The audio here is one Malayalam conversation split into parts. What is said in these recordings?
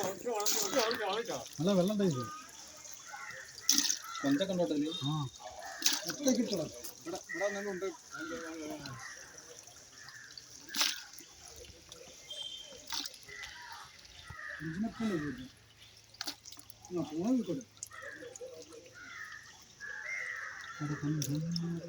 നല്ല വെള്ളം ഉണ്ടായി കൊഞ്ചൊക്കെ ഉണ്ടോ? ആ ഒറ്റയ്ക്ക് ഇട്ടണം ഇവിടെ ഇവിടെ ഉണ്ട് ഇതിനൊക്കെ ആ പോണ വിൽക്കട്ടെ ആടുന്നുണ്ടേ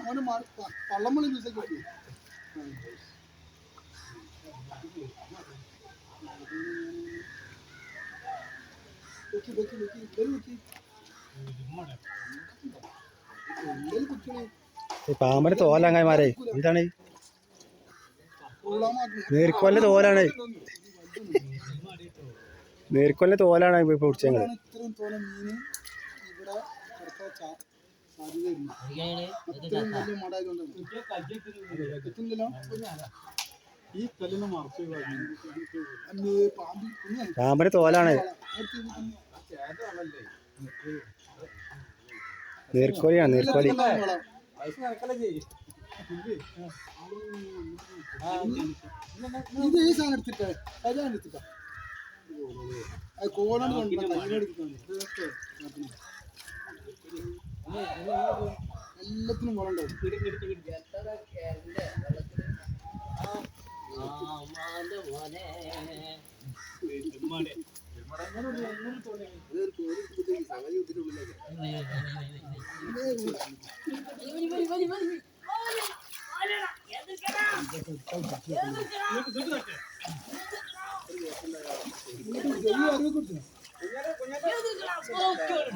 അവന് പള്ളമ്മളി മ്യൂസിക് പാമ്പന്റെ തോലങ്ങന്മാരെ എന്താണ്? നേർക്കൊല്ല തോലാണ്. നേർക്കൊല്ല തോലാണ് പിടിച്ചത് തോനെ മീന് ഇവിടെ കിടക്കാൻ സാ- സാധ്യതയില്ല അത്രയും വലിയ മടായതുകൊണ്ടാണ് എത്തുന്നില്ല ഈ കല്ലിനെ മറച്ചു പാമ്പിന് തോലാണ്. നീർക്കോലിയാണ് നീർക്കോലി. ഇത് ഈ സാധനം എടുത്തിട്ടേ അതാണ് എടുത്തിട്ടാ. എല്ലാത്തിനും വളം ഉണ്ടാവും. ഈ oh good